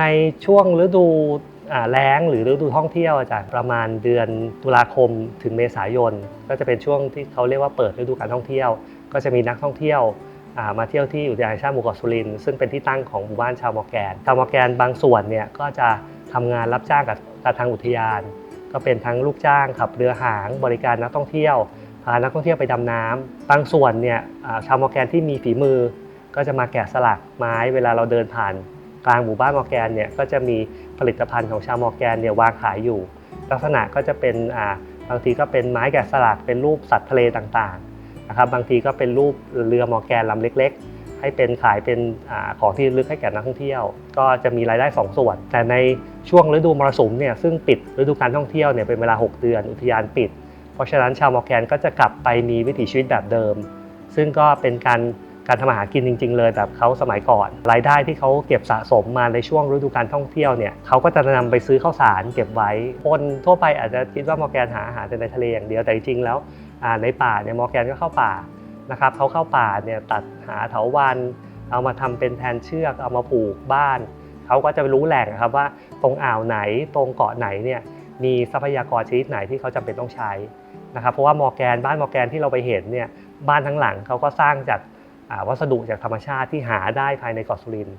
ในช่วงฤดูแล้งหรือฤดูท่องเที่ยวอาจารย์ประมาณเดือนตุลาคมถึงเมษายน ก็จะเป็นช่วงที่เขาเรียกว่าเปิดฤดูการท่องเที่ยว ก็จะมีนักท่องเที่ยวมาเที่ยวที่อุทยานชาติหมู่เกาะสุรินทร์ซึ่งเป็นที่ตั้งของหมู่บ้านชาวมอแกนชาวมอแกนบางส่วนเนี่ยก็จะทำงานรับจ้างกับทางอุทยาน ก็เป็นทั้งลูกจ้างขับเรือหางบริการนักท่องเที่ยวพานักท่องเที่ยวไปดำน้ำบางส่วนเนี่ยชาวมอแกนที่มีฝีมือ ก็จะมาแกะสลักไม้เวลาเราเดินผ่าน กลางหมู่บ้านมอร์แกนเนี่ยก็จะมีผลิตภัณฑ์ของชาวมอร์แกนเนี่ยวางขายอยู่ ลักษณะก็จะเป็นอ่าบางทีก็เป็นไม้แกะสลักเป็นรูปสัตว์ทะเลต่างๆนะครับบางทีก็เป็นรูปเรือมอร์แกนลำเล็ก ๆ ให้เป็นขายเป็นอาของที่ลึกให้แก่นักท่องเที่ยว ก็จะมีรายได้สองส่วน แต่ในช่วงฤดูมรสุมเนี่ยซึ่งปิดฤดูการท่องเที่ยวเนี่ยเป็นเวลา 6 เดือนอุทยานปิด เพราะฉะนั้นชาวมอร์แกนก็จะกลับไปมีวิถีชีวิตแบบเดิม ซึ่งก็เป็นการ การทำอาหารกินจริง ๆ เลยแบบเขาสมัยก่อน รายได้ที่เขาเก็บสะสมมาในช่วงฤดูการท่องเที่ยวเนี่ยเขาก็จะนำไปซื้อข้าวสารเก็บไว้คนทั่วไปอาจจะคิดว่ามอร์แกนหาอาหารแต่ในทะเลอย่างเดียวแต่จริงๆแล้วในป่าเนี่ยมอร์แกนก็เข้าป่านะครับเขาเข้าป่าเนี่ยตัดหาเถาวัลย์เอามาทำเป็นแทนเชือกเอามาผูกบ้านเขาก็จะรู้แหล่งครับว่าตรงอ่าวไหนตรงเกาะไหนเนี่ยมีทรัพยากรชนิดไหนที่เขาจำเป็นต้องใช้นะครับเพราะว่ามอร์แกนบ้านมอร์แกนที่เราไปเห็นเนี่ยบ้านทั้งหลังเขาก็สร้างจาก วัสดุจากธรรมชาติที่หาได้ภายในเกาะสุรินทร์